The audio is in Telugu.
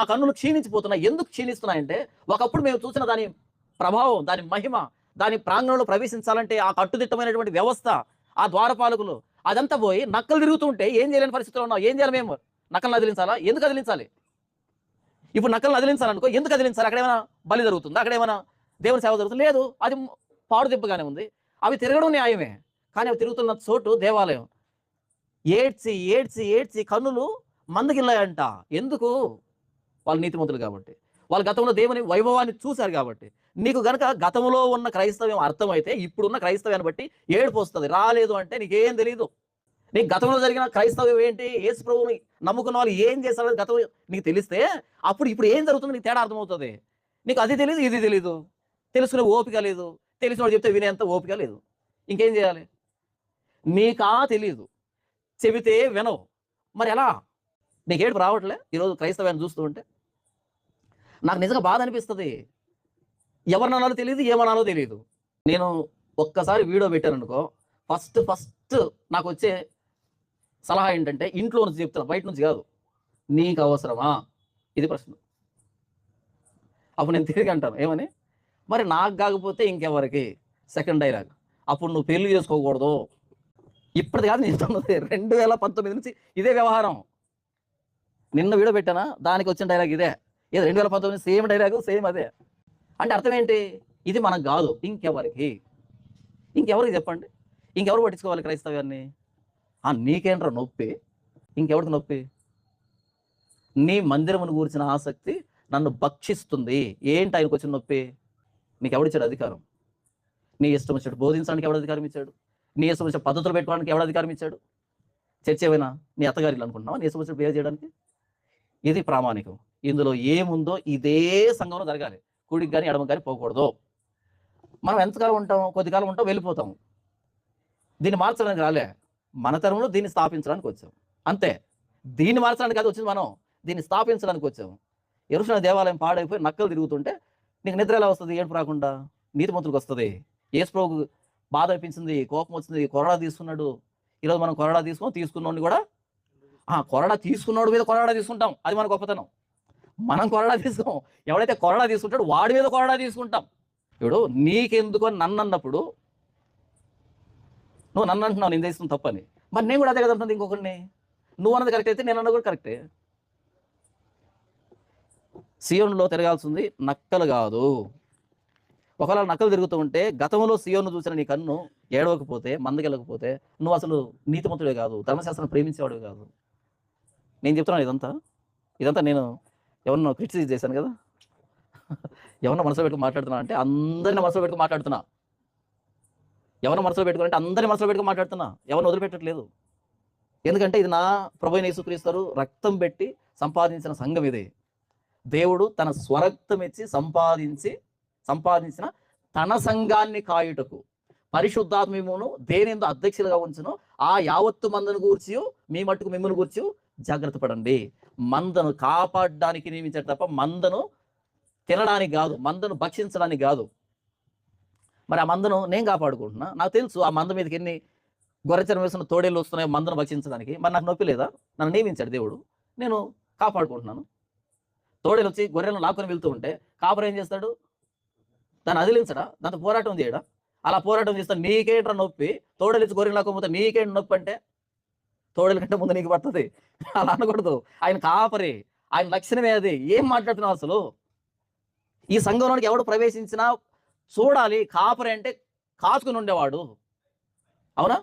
ఆ కన్నులు క్షీణించిపోతున్నాయి. ఎందుకు క్షీణిస్తున్నాయంటే ఒకప్పుడు మేము చూసిన దాని ప్రభావం దాని మహిమ దాని ప్రాంగణంలో ప్రవేశించాలంటే ఆ కట్టుదిట్టమైనటువంటి వ్యవస్థ ఆ ద్వారపాలకులు అదంతా పోయి నక్కలు తిరుగుతుంటే ఏం చేయలేని పరిస్థితుల్లో ఉన్నాం. ఏం చేయాలి మేము? నక్కలను అదిలించాలా? ఎందుకు అదిలించాలి? ఇప్పుడు నక్కలను అదిలించాలనుకో ఎందుకు అదిలించాలి? అక్కడ ఏమైనా బలి జరుగుతుందా? అక్కడ ఏమైనా దేవుని సేవ జరుగుతుంది? లేదు. అది పాడు ఉంది. అవి తిరగడం న్యాయమే. కానీ అవి తిరుగుతున్న చోటు దేవాలయం. ఏడ్చి ఏడ్చి ఏడ్చి కన్నులు మందగిల్లాయంట. ఎందుకు? వాళ్ళు నీతిమంతులు కాబట్టి. వాళ్ళు గతంలో దేవుని వైభవాన్ని చూశారు కాబట్టి. నీకు గనక గతంలో ఉన్న క్రైస్తవ్యం అర్థమైతే ఇప్పుడున్న క్రైస్తవ్యాన్ని బట్టి ఏడుపు వస్తుంది. రాలేదు అంటే నీకేం తెలియదు నీకు గతంలో జరిగిన క్రైస్తవ్యం ఏంటి? యేసు ప్రభువుని నమ్ముకున్న వాళ్ళు ఏం చేస్తారో గతం నీకు తెలిస్తే అప్పుడు ఇప్పుడు ఏం జరుగుతుందో నీకు తేడా అర్థమవుతుంది. నీకు అది తెలియదు ఇది తెలియదు తెలుసుకునే ఓపిక లేదు. తెలిసిన చెప్తే వినేంత ఓపిక లేదు. ఇంకేం చేయాలి? నీకా తెలియదు చెబితే వినవు. మరి ఎలా? నీకు ఏడుపు రావట్లే? ఈరోజు క్రైస్తవాన్ని చూస్తూ ఉంటే? నాకు నిజంగా బాధ అనిపిస్తుంది. ఎవరినన్నానో తెలియదు ఏమన్నాలో తెలియదు నేను ఒక్కసారి వీడియో పెట్టాను అనుకో ఫస్ట్ ఫస్ట్ నాకు వచ్చే సలహా ఏంటంటే ఇంట్లో నుంచి చెప్తున్నా బయట నుంచి కాదు. నీకు అవసరమా? ఇది ప్రశ్న. అప్పుడు నేను తిరిగి అంటాను ఏమని? మరి నాకు కాకపోతే ఇంకెవరికి? సెకండ్ డైలాగ్ అప్పుడు నువ్వు పెళ్ళి చేసుకోకూడదు. ఇప్పటిది కాదు నేను రెండు వేల పంతొమ్మిది నుంచి ఇదే వ్యవహారం. నిన్న వీడియో పెట్టానా? దానికి వచ్చిన డైలాగ్ ఇదే. ఏదో రెండు వేల పంతొమ్మిది సేమ్ డైలాగ్ సేమ్ అదే. అంటే అర్థం ఏంటి? ఇది మనం కాదు. ఇంకెవరికి? ఇంకెవరికి చెప్పండి? ఇంకెవరు పట్టించుకోవాలి క్రైస్తవ్యాన్ని ఆ నీకేంట్రా నొప్పి? ఇంకెవరికి నొప్పి? నీ మందిరమును కూర్చిన ఆసక్తి నన్ను భక్షిస్తుంది. ఏంటి ఆయనకు వచ్చిన నొప్పి? నీకు ఎవడిచ్చాడు అధికారం? నీ ఇష్టం వచ్చాడు బోధించడానికి ఎవడు అధికారం ఇచ్చాడు? నీ ఇష్టం వచ్చిన పద్ధతులు పెట్టుకోవడానికి ఎవడు అధికారం ఇచ్చాడు? చర్చ ఏమైనా? నీ అత్తగారిలు అనుకుంటున్నావా? నీ ఇష్టం వచ్చిన బిహేవ్ చేయడానికి? ఇది ప్రామాణికం. ఇందులో ఏముందో ఇదే సంఘంలో జరగాలి. కుడికి కానీ ఎడమ కానీ పోకూడదు. మనం ఎంతకాలం ఉంటాం? కొద్ది కాలం ఉంటాం వెళ్ళిపోతాం. దీన్ని మార్చడానికి రాలే. మన తరంలో దీన్ని స్థాపించడానికి వచ్చాం. అంతే. దీన్ని మార్చడానికి కాదు వచ్చింది మనం. దీన్ని స్థాపించడానికి వచ్చాం. ఎరుసిన దేవాలయం పాడైపోయి నక్కలు తిరుగుతుంటే నీకు నిద్ర ఎలా వస్తుంది? ఏడుపు రాకుండా? నీతిమంతులకు వస్తుంది. ఏసుప్రభుకు బాధ అనిపించింది కోపం వచ్చింది కొరడా తీసుకున్నాడు. ఈరోజు మనం కొరడా తీసుకుని తీసుకున్నోడిని కూడా ఆ కొరడా తీసుకున్నాడు మీద కొరడా తీసుకుంటాం. అది మన గొప్పతనం. మనం కొరడా తీసుకోం ఎవడైతే కొరడా తీసుకుంటాడు వాడి మీద కొరడా తీసుకుంటాం. ఇప్పుడు నీకెందుకు అని నన్ను అన్నప్పుడు నువ్వు నన్ను అంటున్నావు నేను చేసిన తప్పని. మరి నేను కూడా అదే కదా అంటుంది ఇంకొకరిని నువ్వు అన్నది కరెక్ట్ అయితే నేను అన్నది కూడా కరెక్టే సియోన్లో తిరగాల్సింది నక్కలు కాదు. ఒకవేళ నక్కలు తిరుగుతూ ఉంటే గతంలో సియోన్ను చూసిన నీ కన్ను ఏడవకపోతే మందకెళ్ళకపోతే నువ్వు అసలు నీతిమంతుడే కాదు ధర్మశాస్త్రం ప్రేమించేవాడు కాదు. నేను చెప్తున్నాను ఇదంతా. ఇదంతా నేను ఎవరినో క్రిటిసైజ్ చేశాను కదా. ఎవరినో మనసులో పెట్టుకుని మాట్లాడుతున్నా అంటే అందరిని మనసులో పెట్టుకుని మాట్లాడుతున్నా. ఎవరిని మనసులో పెట్టుకుని అంటే అందరిని మనసులో పెట్టుకుని మాట్లాడుతున్నా. ఎవరిని వదిలిపెట్టట్లేదు. ఎందుకంటే ఇది నా ప్రభు యేసుక్రీస్తారు రక్తం పెట్టి సంపాదించిన సంఘం ఇది. దేవుడు తన స్వరక్తం ఇచ్చి సంపాదించి సంపాదించిన తన సంఘాన్ని కాయుటకు పరిశుద్ధాత్మమును దేనిందు అధ్యక్షులుగా ఉంచును ఆ యావత్తు మందను గూర్చి మీ మట్టుకు మిమ్మల్ని గూర్చి జాగ్రత్త పడండి. మందను కాపాడడానికి నియమించాడు తప్ప మందను తినడానికి కాదు మందను భక్షించడానికి కాదు. మరి ఆ మందను నేను కాపాడుకుంటున్నా. నాకు తెలుసు ఆ మంద మీదకి ఎన్ని గొర్రెచరం వేసిన తోడేళ్ళు వస్తున్నాయి మందను భక్షించడానికి. మరి నాకు నొప్పి లేదా? నన్ను నియమించాడు దేవుడు. నేను కాపాడుకుంటున్నాను. తోడేలు వచ్చి గొర్రెలను లాక్కొని వెళ్తూ ఉంటే కాపర్ ఏం చేస్తాడు? దాన్ని అదిలించడా? దాంతో పోరాటం చేయడా? అలా పోరాటం చేస్తే నీకేంట్రా నొప్పి? తోడలిచ్చి గొర్రెలు లాక్కపోతే నీకేంటి నొప్పి అంటే? తోడల కంటే ముందు నీకు పడుతుంది. అలా అనకూడదు. ఆయన కాపరి. ఆయన లక్షణమే అది ఏం మాట్లాడుతున్నావు అసలు? ఈ సంఘంలోనికి ఎవడు ప్రవేశించినా చూడాలి. కాపరి అంటే కాచుకుని ఉండేవాడు. అవునా?